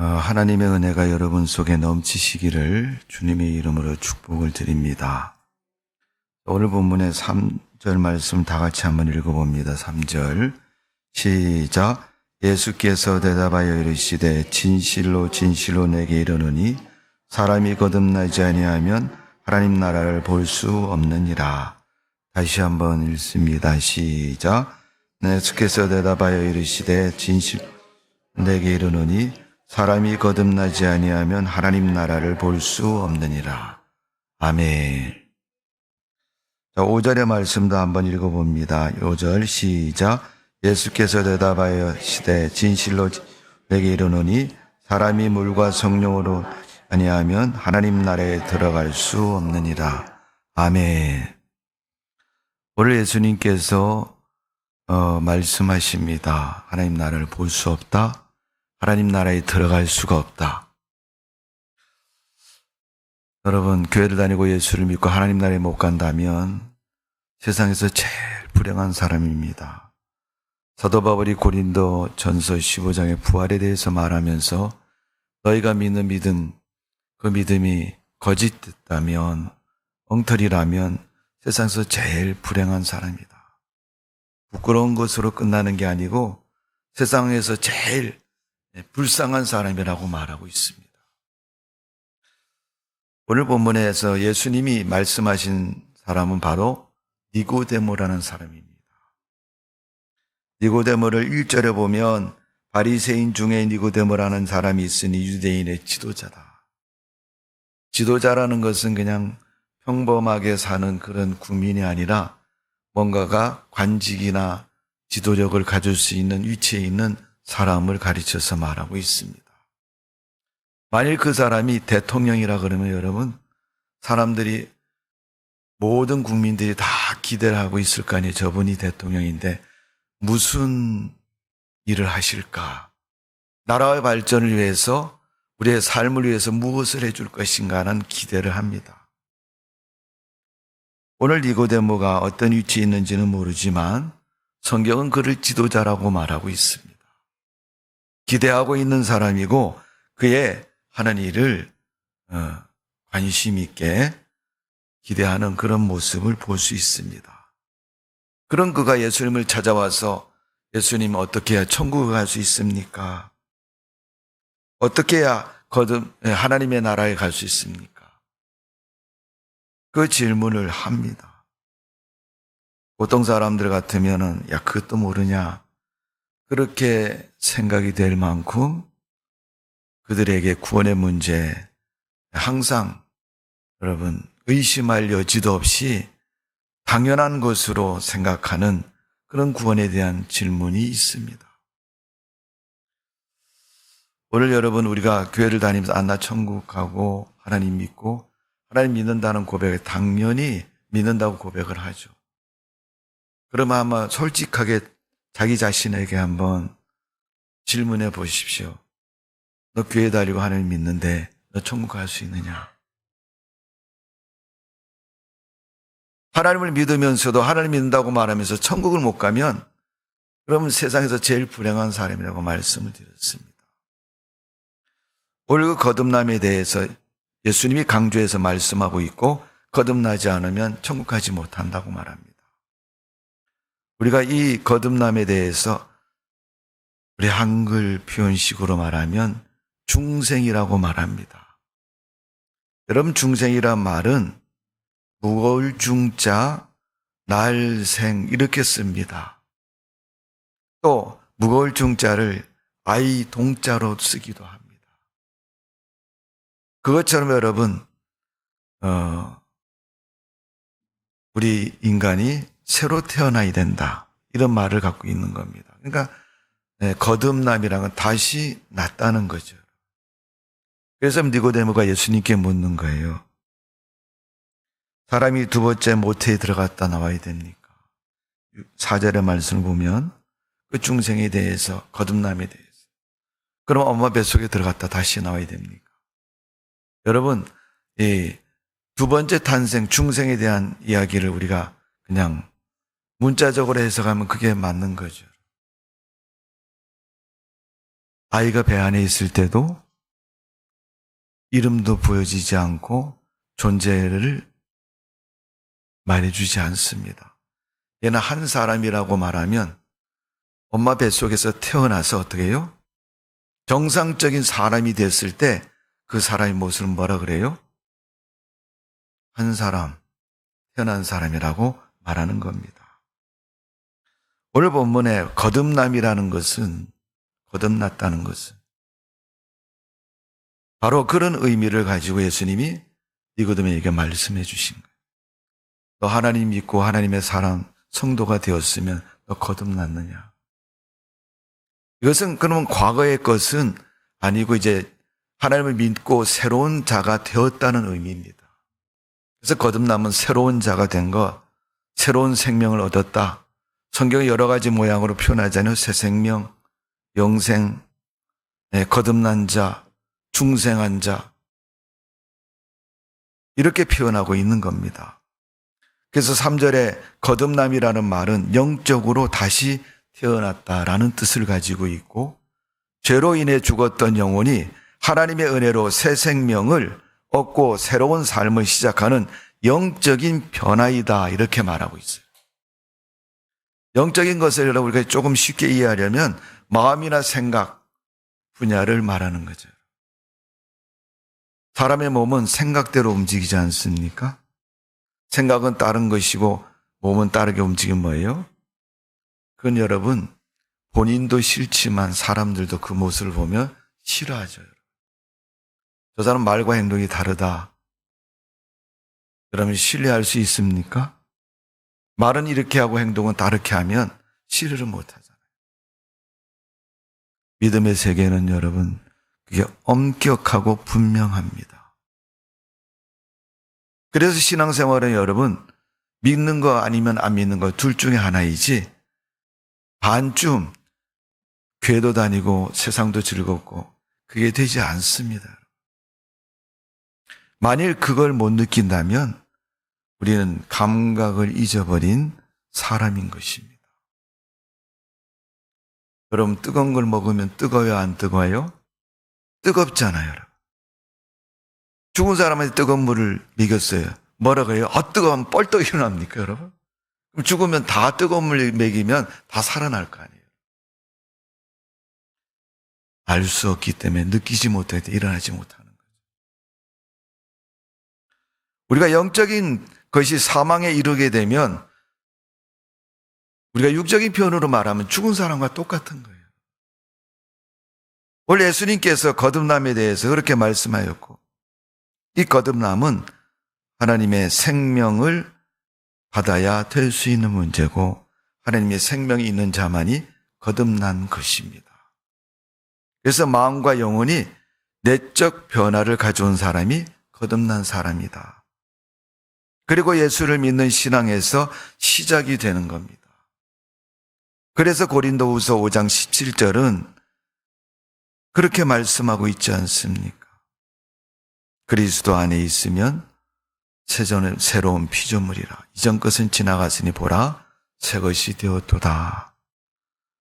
어, 하나님의 은혜가 여러분 속에 넘치시기를 주님의 이름으로 축복을 드립니다. 오늘 본문의 3절 말씀 다 같이 한번 읽어봅니다. 3절 시작 예수께서 대답하여 이르시되 진실로 진실로 내게 이르노니 사람이 거듭나지 아니하면 하나님 나라를 볼 수 없느니라. 다시 한번 읽습니다. 시작 예수께서 대답하여 이르시되 진실 내게 이르노니 사람이 거듭나지 아니하면 하나님 나라를 볼 수 없느니라. 아멘. 자, 5절의 말씀도 한번 읽어봅니다. 5절 시작. 예수께서 대답하여 시대 진실로 내게 이르노니 사람이 물과 성령으로 아니하면 하나님 나라에 들어갈 수 없느니라. 아멘. 오늘 예수님께서 어, 말씀하십니다. 하나님 나라를 볼 수 없다. 하나님 나라에 들어갈 수가 없다. 여러분, 교회를 다니고 예수를 믿고 하나님 나라에 못 간다면 세상에서 제일 불행한 사람입니다. 사도 바울이 고린도 전서 15장의 부활에 대해서 말하면서 너희가 믿는 믿음, 그 믿음이 거짓됐다면, 엉터리라면 세상에서 제일 불행한 사람이다. 부끄러운 것으로 끝나는 게 아니고 세상에서 제일 불쌍한 사람이라고 말하고 있습니다. 오늘 본문에서 예수님이 말씀하신 사람은 바로 니고데모라는 사람입니다. 니고데모를 1절에 보면 바리새인 중에 니고데모라는 사람이 있으니 유대인의 지도자다. 지도자라는 것은 그냥 평범하게 사는 그런 국민이 아니라 뭔가가 관직이나 지도력을 가질 수 있는 위치에 있는 사람을 가르쳐서 말하고 있습니다. 만일 그 사람이 대통령이라 그러면 여러분, 사람들이 모든 국민들이 다 기대를 하고 있을 거 아니에요. 저분이 대통령인데 무슨 일을 하실까? 나라의 발전을 위해서 우리의 삶을 위해서 무엇을 해줄 것인가 하는 기대를 합니다. 오늘 니고데모가 어떤 위치에 있는지는 모르지만 성경은 그를 지도자라고 말하고 있습니다. 기대하고 있는 사람이고 그의 하는 일을 어, 관심 있게 기대하는 그런 모습을 볼 수 있습니다. 그런 그가 예수님을 찾아와서 예수님 어떻게 해야 천국에 갈 수 있습니까? 어떻게 해야 거듭 예, 하나님의 나라에 갈 수 있습니까? 그 질문을 합니다. 보통 사람들 같으면은 야 그것도 모르냐 그렇게 생각이 될 만큼 그들에게 구원의 문제 항상 여러분 의심할 여지도 없이 당연한 것으로 생각하는 그런 구원에 대한 질문이 있습니다. 오늘 여러분 우리가 교회를 다니면서 안나 천국 가고 하나님 믿고 하나님 믿는다는 고백에 당연히 믿는다고 고백을 하죠. 그러면 아마 솔직하게 자기 자신에게 한번 질문해 보십시오. 너 교회 다니고 하나님 믿는데 너 천국 갈 수 있느냐? 하나님을 믿으면서도 하나님 믿는다고 말하면서 천국을 못 가면 그러면 세상에서 제일 불행한 사람이라고 말씀을 드렸습니다. 오늘 그 거듭남에 대해서 예수님이 강조해서 말씀하고 있고 거듭나지 않으면 천국 가지 못한다고 말합니다. 우리가 이 거듭남에 대해서 우리 한글 표현식으로 말하면 중생이라고 말합니다. 여러분 중생이란 말은 무거울 중자 날생 이렇게 씁니다. 또 무거울 중자를 아이 동자로 쓰기도 합니다. 그것처럼 여러분 어, 우리 인간이 새로 태어나야 된다. 이런 말을 갖고 있는 겁니다. 그러니까 네, 거듭남이란 건 다시 낫다는 거죠. 그래서 니고데모가 예수님께 묻는 거예요. 사람이 두 번째 모태에 들어갔다 나와야 됩니까? 4절의 말씀을 보면 그 중생에 대해서 거듭남에 대해서 그럼 엄마 뱃속에 들어갔다 다시 나와야 됩니까? 여러분, 이 두 번째 탄생 중생에 대한 이야기를 우리가 그냥 문자적으로 해석하면 그게 맞는 거죠. 아이가 배 안에 있을 때도 이름도 보여지지 않고 존재를 말해주지 않습니다. 얘는 한 사람이라고 말하면 엄마 뱃속에서 태어나서 어떻게 해요? 정상적인 사람이 됐을 때 그 사람의 모습을 뭐라 그래요? 한 사람, 태어난 사람이라고 말하는 겁니다. 오늘 본문에 거듭남이라는 것은, 거듭났다는 것은, 바로 그런 의미를 가지고 예수님이 니고데에게 말씀해 주신 거예요. 너 하나님 믿고 하나님의 사람, 성도가 되었으면 너 거듭났느냐? 이것은 그러면 과거의 것은 아니고 이제 하나님을 믿고 새로운 자가 되었다는 의미입니다. 그래서 거듭남은 새로운 자가 된 것, 새로운 생명을 얻었다. 성경이 여러 가지 모양으로 표현하잖아요. 새 생명, 영생, 네, 거듭난 자, 중생한 자. 이렇게 표현하고 있는 겁니다. 그래서 3절에 거듭남이라는 말은 영적으로 다시 태어났다라는 뜻을 가지고 있고 죄로 인해 죽었던 영혼이 하나님의 은혜로 새 생명을 얻고 새로운 삶을 시작하는 영적인 변화이다 이렇게 말하고 있어요. 영적인 것을 우리가 조금 쉽게 이해하려면 마음이나 생각 분야를 말하는 거죠. 사람의 몸은 생각대로 움직이지 않습니까? 생각은 다른 것이고 몸은 다르게 움직이면 뭐예요? 그건 여러분 본인도 싫지만 사람들도 그 모습을 보면 싫어하죠. 저 사람 말과 행동이 다르다. 그러면 신뢰할 수 있습니까? 말은 이렇게 하고 행동은 다르게 하면 신뢰를 못 하잖아요. 믿음의 세계는 여러분, 그게 엄격하고 분명합니다. 그래서 신앙생활은 여러분, 믿는 거 아니면 안 믿는 거 둘 중에 하나이지, 반쯤 교회도 다니고 세상도 즐겁고, 그게 되지 않습니다. 만일 그걸 못 느낀다면 우리는 감각을 잊어버린 사람인 것입니다. 여러분, 뜨거운 걸 먹으면 뜨거워요, 안 뜨거워요? 뜨겁잖아요, 여러분. 죽은 사람한테 뜨거운 물을 먹였어요. 뭐라고 해요? 아, 뜨거우면 뻘떡 일어납니까, 여러분? 그럼 죽으면 다 뜨거운 물 먹이면 다 살아날 거 아니에요. 알 수 없기 때문에 느끼지 못할 때 일어나지 못하는 우리가 영적인 것이 사망에 이르게 되면 우리가 육적인 표현으로 말하면 죽은 사람과 똑같은 거예요. 원래 예수님께서 거듭남에 대해서 그렇게 말씀하였고 이 거듭남은 하나님의 생명을 받아야 될 수 있는 문제고 하나님의 생명이 있는 자만이 거듭난 것입니다. 그래서 마음과 영혼이 내적 변화를 가져온 사람이 거듭난 사람이다. 그리고 예수를 믿는 신앙에서 시작이 되는 겁니다. 그래서 고린도후서 5장 17절은 그렇게 말씀하고 있지 않습니까? 그리스도 안에 있으면 새로운 피조물이라. 이전 것은 지나갔으니 보라 새 것이 되었도다.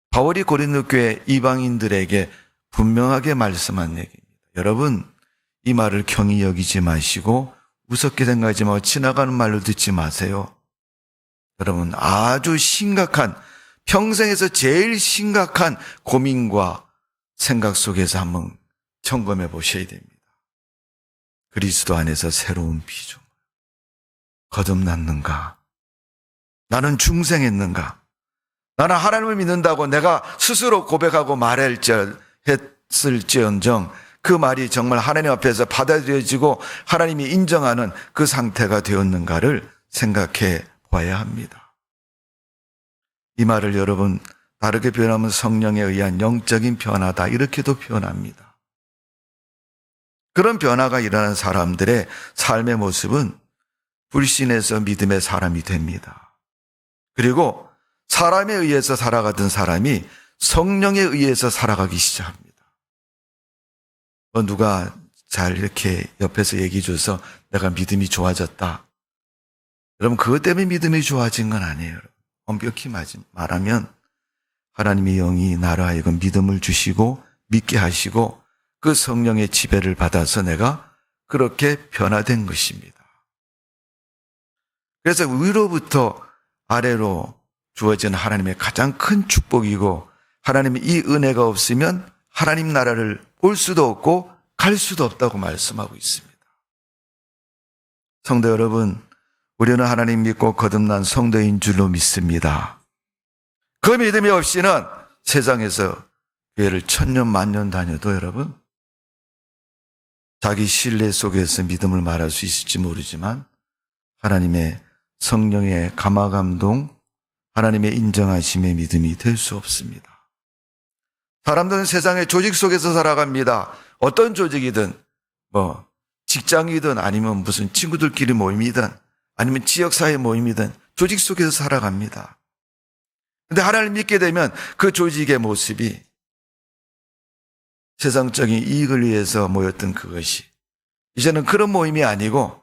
바울이 고린도 교회 이방인들에게 분명하게 말씀한 얘기입니다. 여러분 이 말을 경히 여기지 마시고 무섭게 생각하지 말고 지나가는 말로 듣지 마세요. 여러분, 아주 심각한, 평생에서 제일 심각한 고민과 생각 속에서 한번 점검해 보셔야 됩니다. 그리스도 안에서 새로운 피조. 거듭났는가? 나는 중생했는가? 나는 하나님을 믿는다고 내가 스스로 고백하고 말했을지언정 그 말이 정말 하나님 앞에서 받아들여지고 하나님이 인정하는 그 상태가 되었는가를 생각해 봐야 합니다. 이 말을 여러분 다르게 표현하면 성령에 의한 영적인 변화다 이렇게도 표현합니다. 그런 변화가 일어난 사람들의 삶의 모습은 불신에서 믿음의 사람이 됩니다. 그리고 사람에 의해서 살아가던 사람이 성령에 의해서 살아가기 시작합니다. 어, 누가 잘 이렇게 옆에서 얘기해 줘서 내가 믿음이 좋아졌다. 여러분, 그것 때문에 믿음이 좋아진 건 아니에요. 엄격히 말하면 하나님의 영이 나를 하여금 믿음을 주시고 믿게 하시고 그 성령의 지배를 받아서 내가 그렇게 변화된 것입니다. 그래서 위로부터 아래로 주어진 하나님의 가장 큰 축복이고 하나님의 이 은혜가 없으면 하나님 나라를 볼 수도 없고 갈 수도 없다고 말씀하고 있습니다. 성도 여러분, 우리는 하나님 믿고 거듭난 성도인 줄로 믿습니다. 그 믿음이 없이는 세상에서 교회를 천년 만년 다녀도 여러분 자기 신뢰 속에서 믿음을 말할 수 있을지 모르지만 하나님의 성령의 감화 감동, 하나님의 인정하심의 믿음이 될 수 없습니다. 사람들은 세상의 조직 속에서 살아갑니다. 어떤 조직이든, 뭐, 직장이든 아니면 무슨 친구들끼리 모임이든 아니면 지역사회 모임이든 조직 속에서 살아갑니다. 근데 하나님 믿게 되면 그 조직의 모습이 세상적인 이익을 위해서 모였던 그것이 이제는 그런 모임이 아니고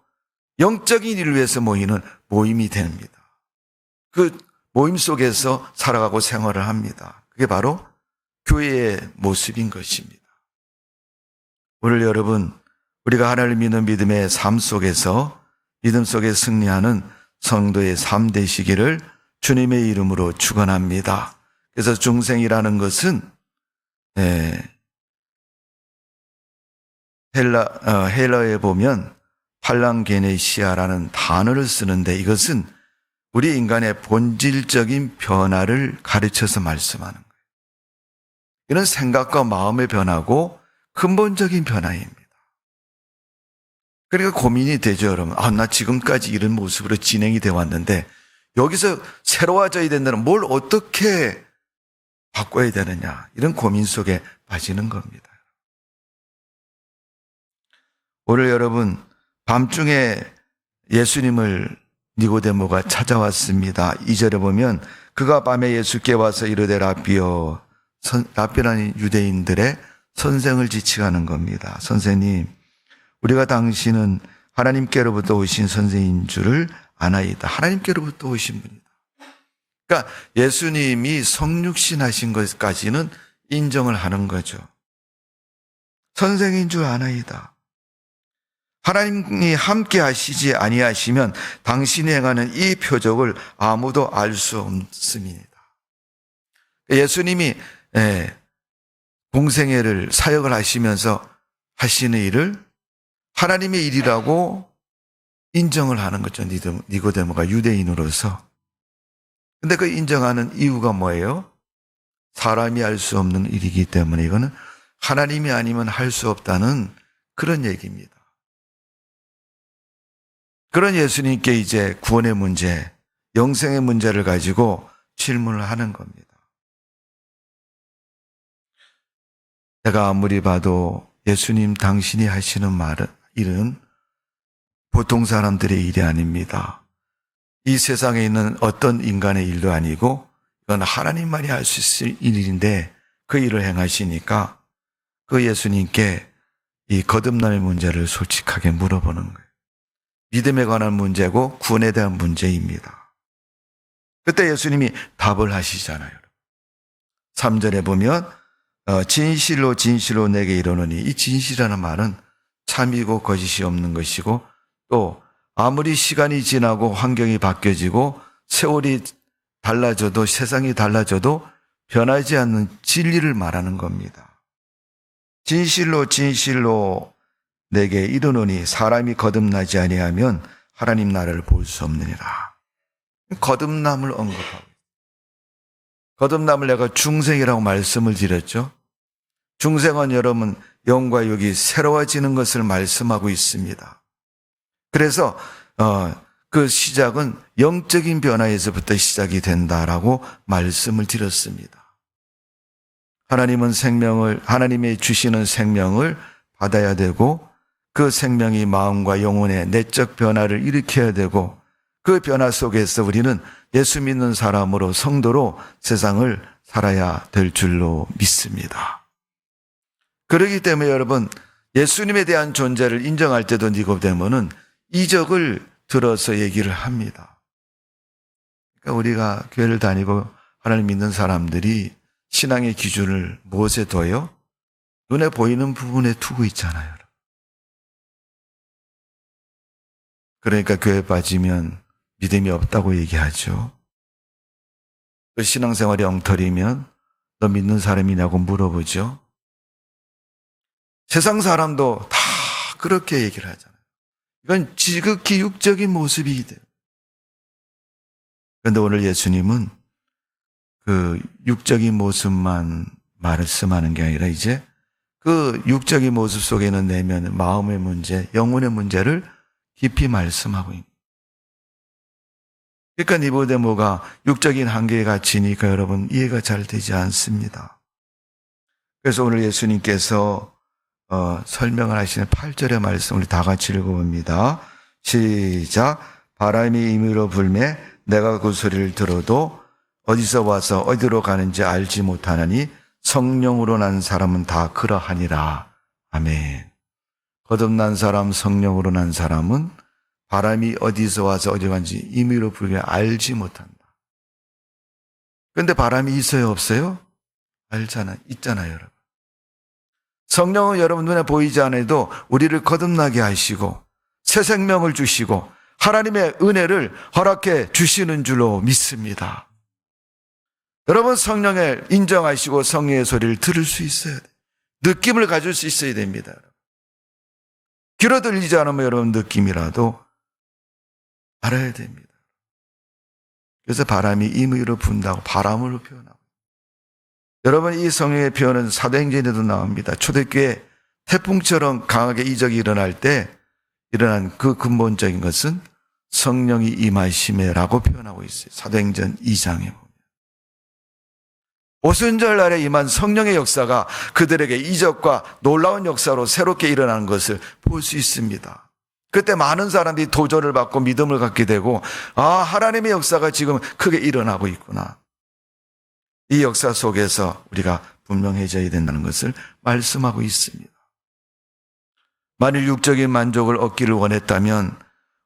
영적인 일을 위해서 모이는 모임이 됩니다. 그 모임 속에서 살아가고 생활을 합니다. 그게 바로 교회의 모습인 것입니다. 오늘 여러분, 우리가 하나님을 믿는 믿음의 삶 속에서 믿음 속에 승리하는 성도의 삶 되시기를 주님의 이름으로 축원합니다. 그래서 중생이라는 것은 예, 헬라 어, 헬라에 보면 팔랑게네시아라는 단어를 쓰는데 이것은 우리 인간의 본질적인 변화를 가르쳐서 말씀하는. 이런 생각과 마음의 변화고 근본적인 변화입니다. 그러니까 고민이 되죠, 여러분. 아, 나 지금까지 이런 모습으로 진행이 되어 왔는데 여기서 새로워져야 된다는 뭘 어떻게 바꿔야 되느냐. 이런 고민 속에 빠지는 겁니다. 오늘 여러분 밤중에 예수님을 니고데모가 찾아왔습니다. 2절에 보면 그가 밤에 예수께 와서 이르되 라비 어 라비라는 유대인들의 선생을 지칭하는 겁니다. 선생님 우리가 당신은 하나님께로부터 오신 선생인 줄을 아나이다. 하나님께로부터 오신 분이다. 그러니까 예수님이 성육신 하신 것까지는 인정을 하는 거죠. 선생인 줄 아나이다. 하나님이 함께 하시지 아니하시면 당신이 행하는 이 표적을 아무도 알 수 없습니다. 예수님이 예, 공생애를 사역을 하시면서 하시는 일을 하나님의 일이라고 인정을 하는 거죠. 니고데모가 유대인으로서. 근데 그 인정하는 이유가 뭐예요? 사람이 할 수 없는 일이기 때문에 이거는 하나님이 아니면 할 수 없다는 그런 얘기입니다. 그런 예수님께 이제 구원의 문제, 영생의 문제를 가지고 질문을 하는 겁니다. 내가 아무리 봐도 예수님 당신이 하시는 말은, 일은 보통 사람들의 일이 아닙니다. 이 세상에 있는 어떤 인간의 일도 아니고 이건 하나님만이 할 수 있을 일인데 그 일을 행하시니까 그 예수님께 이 거듭남의 문제를 솔직하게 물어보는 거예요. 믿음에 관한 문제고 구원에 대한 문제입니다. 그때 예수님이 답을 하시잖아요. 3절에 보면 어, 진실로 진실로 내게 이르노니 이 진실이라는 말은 참이고 거짓이 없는 것이고 또 아무리 시간이 지나고 환경이 바뀌어지고 세월이 달라져도 세상이 달라져도 변하지 않는 진리를 말하는 겁니다. 진실로 진실로 내게 이르노니 사람이 거듭나지 아니하면 하나님 나라를 볼 수 없느니라. 거듭남을 언급하고 거듭남을 내가 중생이라고 말씀을 드렸죠. 중생은 여러분 영과 육이 새로워지는 것을 말씀하고 있습니다. 그래서 어, 그 시작은 영적인 변화에서부터 시작이 된다라고 말씀을 드렸습니다. 하나님은 생명을 하나님의 주시는 생명을 받아야 되고 그 생명이 마음과 영혼의 내적 변화를 일으켜야 되고 그 변화 속에서 우리는 예수 믿는 사람으로 성도로 세상을 살아야 될 줄로 믿습니다. 그러기 때문에 여러분 예수님에 대한 존재를 인정할 때도 니고데모는 이적을 들어서 얘기를 합니다. 그러니까 우리가 교회를 다니고 하나님 믿는 사람들이 신앙의 기준을 무엇에 둬요? 눈에 보이는 부분에 두고 있잖아요. 그러니까 교회 빠지면 믿음이 없다고 얘기하죠. 그 신앙생활이 엉터리면 너 믿는 사람이냐고 물어보죠. 세상 사람도 다 그렇게 얘기를 하잖아요. 이건 지극히 육적인 모습이 돼요. 그런데 오늘 예수님은 그 육적인 모습만 말씀하는 게 아니라 이제 그 육적인 모습 속에 있는 내면, 마음의 문제, 영혼의 문제를 깊이 말씀하고 있는. 그러니까 니고데모가 육적인 한계에 갇히니까 여러분 이해가 잘 되지 않습니다. 그래서 오늘 예수님께서 어, 설명을 하시는 8절의 말씀 우리 다 같이 읽어봅니다. 시작. 바람이 임의로 불매 내가 그 소리를 들어도 어디서 와서 어디로 가는지 알지 못하느니 성령으로 난 사람은 다 그러하니라. 아멘. 거듭난 사람, 성령으로 난 사람은 바람이 어디서 와서 어디 간지 임의로 불게 알지 못한다. 근데 바람이 있어요, 없어요? 알잖아, 있잖아요, 여러분. 성령은 여러분 눈에 보이지 않아도 우리를 거듭나게 하시고 새 생명을 주시고 하나님의 은혜를 허락해 주시는 줄로 믿습니다. 여러분 성령을 인정하시고 성령의 소리를 들을 수 있어야 돼. 느낌을 가질 수 있어야 됩니다. 귀로 들리지 않으면 여러분 느낌이라도 알아야 됩니다. 그래서 바람이 임의로 분다고 바람으로 표현하고 여러분 이 성령의 표현은 사도행전에도 나옵니다. 초대교회 태풍처럼 강하게 이적이 일어날 때 일어난 그 근본적인 것은 성령이 임하심에라고 표현하고 있어요. 사도행전 2장에 보면. 오순절 날에 임한 성령의 역사가 그들에게 이적과 놀라운 역사로 새롭게 일어나는 것을 볼 수 있습니다. 그때 많은 사람들이 도전을 받고 믿음을 갖게 되고, 아, 하나님의 역사가 지금 크게 일어나고 있구나. 이 역사 속에서 우리가 분명해져야 된다는 것을 말씀하고 있습니다. 만일 육적인 만족을 얻기를 원했다면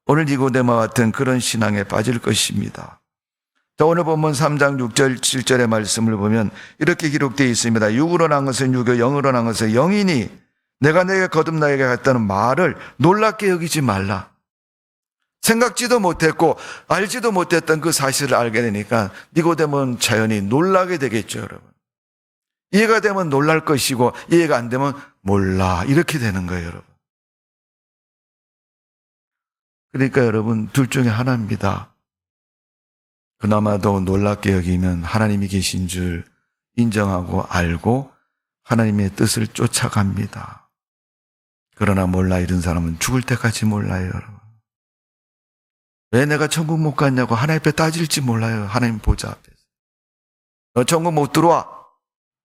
오늘 니고데마 같은 그런 신앙에 빠질 것입니다. 자, 오늘 본문 3장 6절, 7절의 말씀을 보면 이렇게 기록되어 있습니다. 육으로 난 것은 육이요, 영으로 난 것은 영이니 내가 내게 거듭나게 했다는 말을 놀랍게 여기지 말라. 생각지도 못했고 알지도 못했던 그 사실을 알게 되니까 니고데모는 자연히 놀라게 되겠죠, 여러분. 이해가 되면 놀랄 것이고 이해가 안 되면 몰라 이렇게 되는 거예요, 여러분. 그러니까 여러분 둘 중에 하나입니다. 그나마도 놀랍게 여기면 하나님이 계신 줄 인정하고 알고 하나님의 뜻을 쫓아갑니다. 그러나 몰라 이런 사람은 죽을 때까지 몰라요, 여러분. 왜 내가 천국 못 갔냐고 하나님 앞에 따질지 몰라요. 하나님 보좌 앞에서. 너 천국 못 들어와.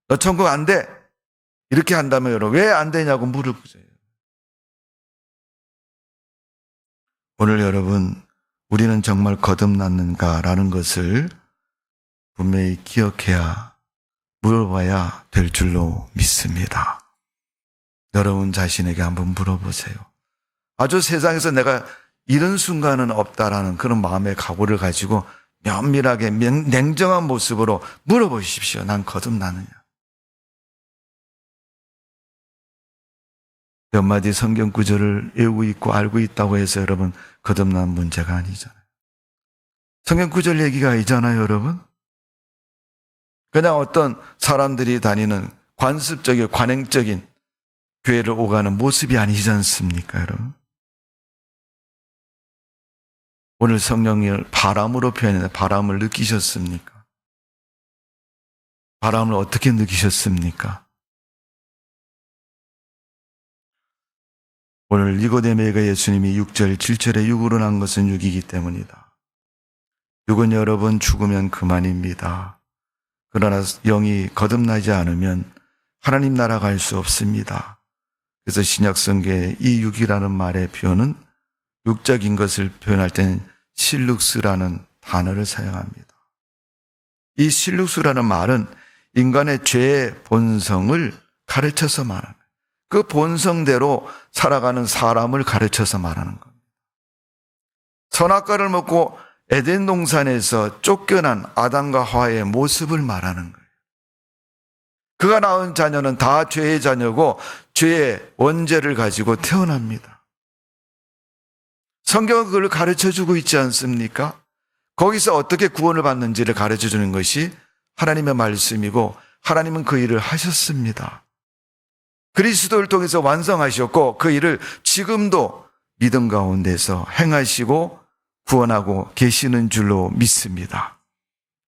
너 천국 안 돼. 이렇게 한다면 여러분 왜 안 되냐고 물어보세요. 오늘 여러분 우리는 정말 거듭났는가라는 것을 분명히 기억해야 물어봐야 될 줄로 믿습니다. 여러분 자신에게 한번 물어보세요. 아주 세상에서 내가 이런 순간은 없다라는 그런 마음의 각오를 가지고 면밀하게 냉정한 모습으로 물어보십시오. 난 거듭나느냐? 몇 마디 성경 구절을 외우고 있고 알고 있다고 해서 여러분 거듭난 문제가 아니잖아요. 성경 구절 얘기가 아니잖아요, 여러분. 그냥 어떤 사람들이 다니는 관습적인 관행적인 교회를 오가는 모습이 아니지 않습니까, 여러분? 오늘 성령을 바람으로 표현해 바람을 느끼셨습니까? 바람을 어떻게 느끼셨습니까? 오늘 니고데메가 예수님이 6절, 7절에 육으로 난 것은 육이기 때문이다. 육은 여러분 죽으면 그만입니다. 그러나 영이 거듭나지 않으면 하나님 나라 갈 수 없습니다. 그래서 신약성계의 이 육이라는 말의 표현은 육적인 것을 표현할 때는 실룩스라는 단어를 사용합니다. 이 실룩스라는 말은 인간의 죄의 본성을 가르쳐서 말하는 그 본성대로 살아가는 사람을 가르쳐서 말하는 겁니다. 선악과를 먹고 에덴 동산에서 쫓겨난 아담과 하와의 모습을 말하는 거예요. 그가 낳은 자녀는 다 죄의 자녀고 죄의 원죄를 가지고 태어납니다. 성경은 그걸 가르쳐 주고 있지 않습니까? 거기서 어떻게 구원을 받는지를 가르쳐 주는 것이 하나님의 말씀이고 하나님은 그 일을 하셨습니다. 그리스도를 통해서 완성하셨고 그 일을 지금도 믿음 가운데서 행하시고 구원하고 계시는 줄로 믿습니다.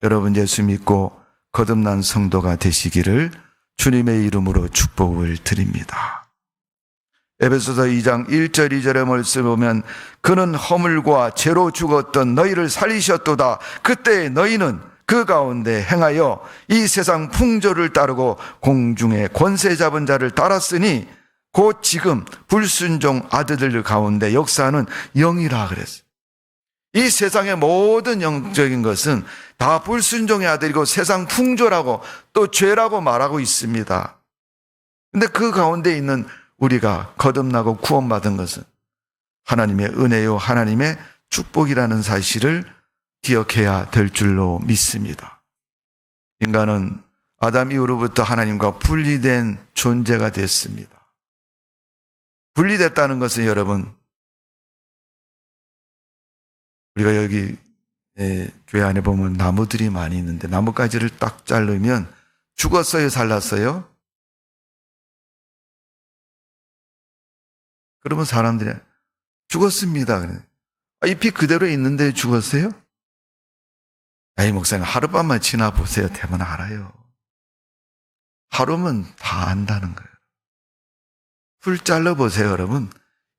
여러분 예수 믿고 거듭난 성도가 되시기를 주님의 이름으로 축복을 드립니다. 에베소서 2장 1절 2절의 말씀 보면 그는 허물과 죄로 죽었던 너희를 살리셨도다. 그때 너희는 그 가운데 행하여 이 세상 풍조를 따르고 공중의 권세 잡은 자를 따랐으니 곧 지금 불순종 아들들 가운데 역사하는 영이라 그랬어요. 이 세상의 모든 영적인 것은 다 불순종의 아들이고 세상 풍조라고 또 죄라고 말하고 있습니다. 근데 그 가운데 있는 우리가 거듭나고 구원받은 것은 하나님의 은혜요, 하나님의 축복이라는 사실을 기억해야 될 줄로 믿습니다. 인간은 아담 이후로부터 하나님과 분리된 존재가 됐습니다. 분리됐다는 것은 여러분, 우리가 여기 예, 교회 안에 보면 나무들이 많이 있는데 나뭇가지를 딱 자르면 죽었어요, 살랐어요? 그러면 사람들이 죽었습니다. 아, 잎이 그대로 있는데 죽었어요? 아이 목사님 하룻밤만 지나 보세요. 대만 알아요. 하루면 다 안다는 거예요. 풀 잘라보세요, 여러분.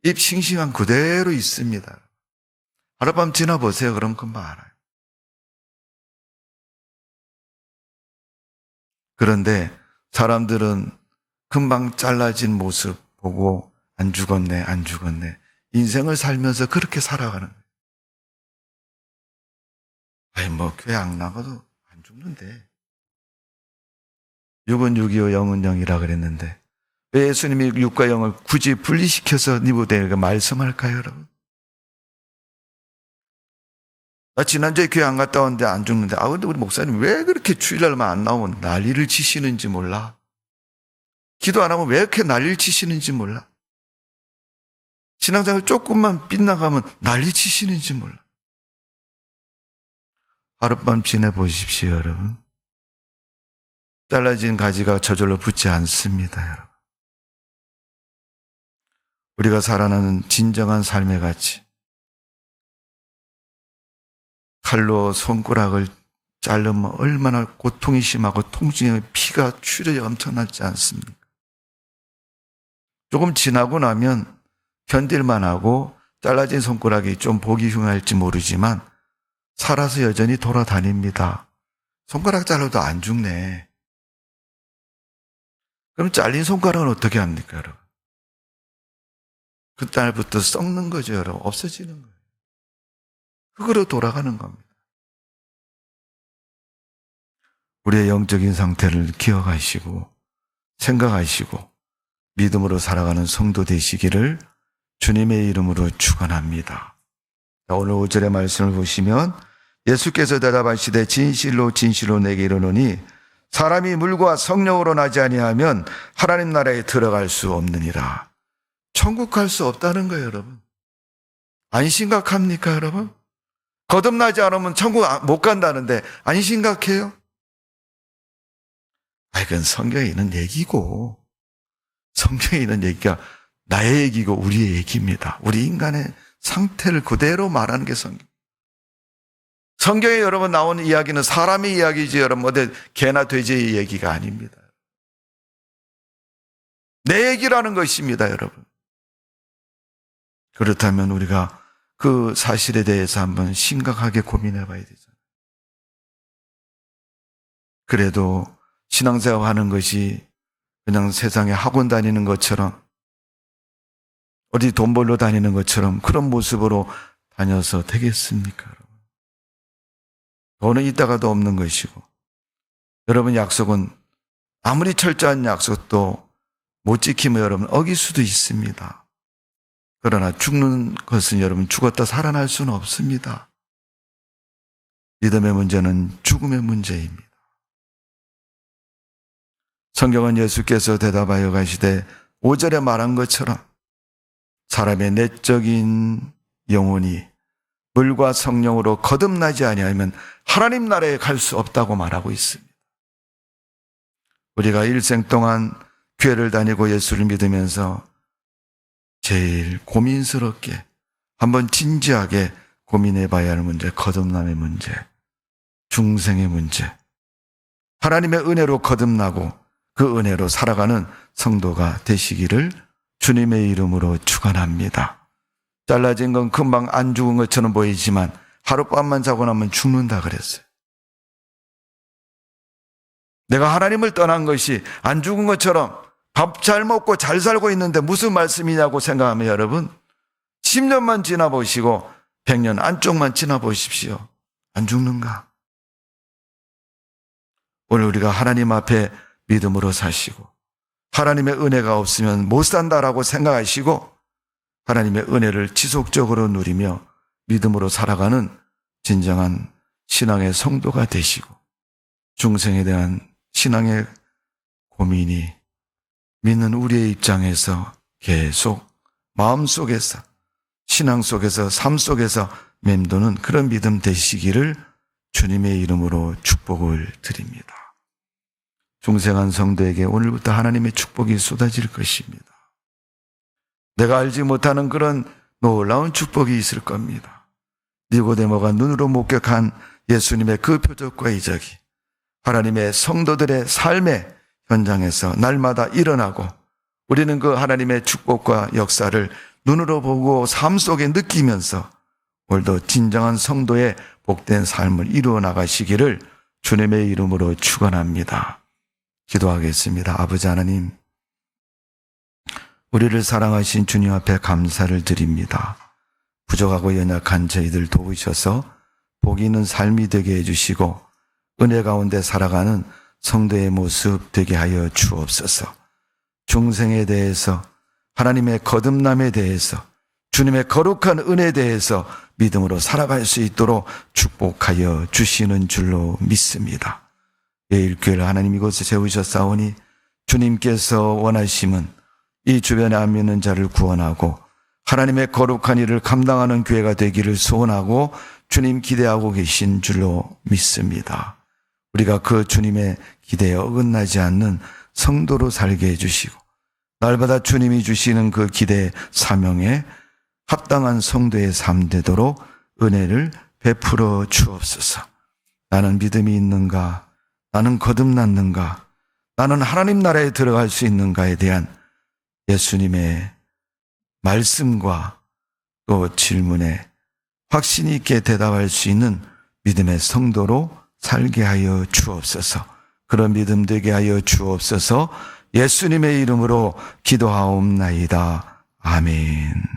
잎 싱싱한 그대로 있습니다. 하룻밤 지나 보세요. 그럼 금방 알아요. 그런데 사람들은 금방 잘라진 모습 보고 안 죽었네, 안 죽었네. 인생을 살면서 그렇게 살아가는 거예요. 아니, 뭐, 교회 안 나가도 안 죽는데. 6은 6이요, 0은 0이라 그랬는데. 왜 예수님이 6과 0을 굳이 분리시켜서 니부대에게 말씀할까요, 여러분? 나 지난주에 교회 안 갔다 왔는데 안 죽는데, 아, 근데 우리 목사님 왜 그렇게 주일날만 안 나오면 난리를 치시는지 몰라. 기도 안 하면 왜 이렇게 난리를 치시는지 몰라. 신앙생활 조금만 빗나가면 난리 치시는지 몰라. 하룻밤 지내보십시오, 여러분. 잘라진 가지가 저절로 붙지 않습니다, 여러분. 우리가 살아가는 진정한 삶의 가치. 칼로 손가락을 자르면 얼마나 고통이 심하고 통증에 피가 출혈이 엄청나지 않습니까? 조금 지나고 나면 견딜만 하고 잘라진 손가락이 좀 보기 흉할지 모르지만 살아서 여전히 돌아다닙니다. 손가락 잘라도 안 죽네. 그럼 잘린 손가락은 어떻게 합니까, 여러분? 그날부터 썩는 거죠, 여러분. 없어지는 거예요. 흙으로 돌아가는 겁니다. 우리의 영적인 상태를 기억하시고, 생각하시고, 믿음으로 살아가는 성도 되시기를 주님의 이름으로 축원합니다. 오늘 5절의 말씀을 보시면 예수께서 대답하시되 진실로 진실로 내게 이르노니 사람이 물과 성령으로 나지 아니하면 하나님 나라에 들어갈 수 없느니라. 천국 갈 수 없다는 거예요, 여러분. 안 심각합니까, 여러분? 거듭나지 않으면 천국 못 간다는데 안 심각해요? 아, 이건 성경에 있는 얘기고 성경에 있는 얘기가 나의 얘기고 우리의 얘기입니다. 우리 인간의 상태를 그대로 말하는 게 성경. 성경에 여러분 나오는 이야기는 사람의 이야기지 여러분 어디 개나 돼지의 얘기가 아닙니다. 내 얘기라는 것입니다, 여러분. 그렇다면 우리가 그 사실에 대해서 한번 심각하게 고민해 봐야 되잖아요. 그래도 신앙생활 하는 것이 그냥 세상에 학원 다니는 것처럼 어디 돈 벌러 다니는 것처럼 그런 모습으로 다녀서 되겠습니까? 돈은 있다가도 없는 것이고 여러분 약속은 아무리 철저한 약속도 못 지키면 여러분 어길 수도 있습니다. 그러나 죽는 것은 여러분 죽었다 살아날 수는 없습니다. 믿음의 문제는 죽음의 문제입니다. 성경은 예수께서 대답하여 가시되 5절에 말한 것처럼 사람의 내적인 영혼이 물과 성령으로 거듭나지 아니하면 하나님 나라에 갈 수 없다고 말하고 있습니다. 우리가 일생 동안 교회를 다니고 예수를 믿으면서 제일 고민스럽게 한번 진지하게 고민해 봐야 할 문제, 거듭남의 문제, 중생의 문제. 하나님의 은혜로 거듭나고 그 은혜로 살아가는 성도가 되시기를 주님의 이름으로 축원합니다. 잘라진 건 금방 안 죽은 것처럼 보이지만 하룻밤만 자고 나면 죽는다 그랬어요. 내가 하나님을 떠난 것이 안 죽은 것처럼 밥 잘 먹고 잘 살고 있는데 무슨 말씀이냐고 생각하면 여러분 10년만 지나보시고 100년 안쪽만 지나보십시오. 안 죽는가? 오늘 우리가 하나님 앞에 믿음으로 사시고 하나님의 은혜가 없으면 못 산다라고 생각하시고 하나님의 은혜를 지속적으로 누리며 믿음으로 살아가는 진정한 신앙의 성도가 되시고 중생에 대한 신앙의 고민이 믿는 우리의 입장에서 계속 마음 속에서 신앙 속에서 삶 속에서 맴도는 그런 믿음 되시기를 주님의 이름으로 축복을 드립니다. 중생한 성도에게 오늘부터 하나님의 축복이 쏟아질 것입니다. 내가 알지 못하는 그런 놀라운 축복이 있을 겁니다. 니고데모가 눈으로 목격한 예수님의 그 표적과 이적이 하나님의 성도들의 삶의 현장에서 날마다 일어나고 우리는 그 하나님의 축복과 역사를 눈으로 보고 삶 속에 느끼면서 오늘도 진정한 성도의 복된 삶을 이루어 나가시기를 주님의 이름으로 축원합니다. 기도하겠습니다. 아버지 하나님, 우리를 사랑하신 주님 앞에 감사를 드립니다. 부족하고 연약한 저희들 도우셔서 복 있는 삶이 되게 해주시고 은혜 가운데 살아가는 성도의 모습 되게 하여 주옵소서. 중생에 대해서 하나님의 거듭남에 대해서 주님의 거룩한 은혜에 대해서 믿음으로 살아갈 수 있도록 축복하여 주시는 줄로 믿습니다. 매일 교회를 하나님 이곳에 세우셨사오니 주님께서 원하심은 이 주변에 안 믿는 자를 구원하고 하나님의 거룩한 일을 감당하는 교회가 되기를 소원하고 주님 기대하고 계신 줄로 믿습니다. 우리가 그 주님의 기대에 어긋나지 않는 성도로 살게 해주시고 날마다 주님이 주시는 그 기대 사명에 합당한 성도의 삶 되도록 은혜를 베풀어 주옵소서. 나는 믿음이 있는가? 나는 거듭났는가? 나는 하나님 나라에 들어갈 수 있는가에 대한 예수님의 말씀과 또 질문에 확신 있게 대답할 수 있는 믿음의 성도로 살게 하여 주옵소서. 그런 믿음 되게 하여 주옵소서. 예수님의 이름으로 기도하옵나이다. 아멘.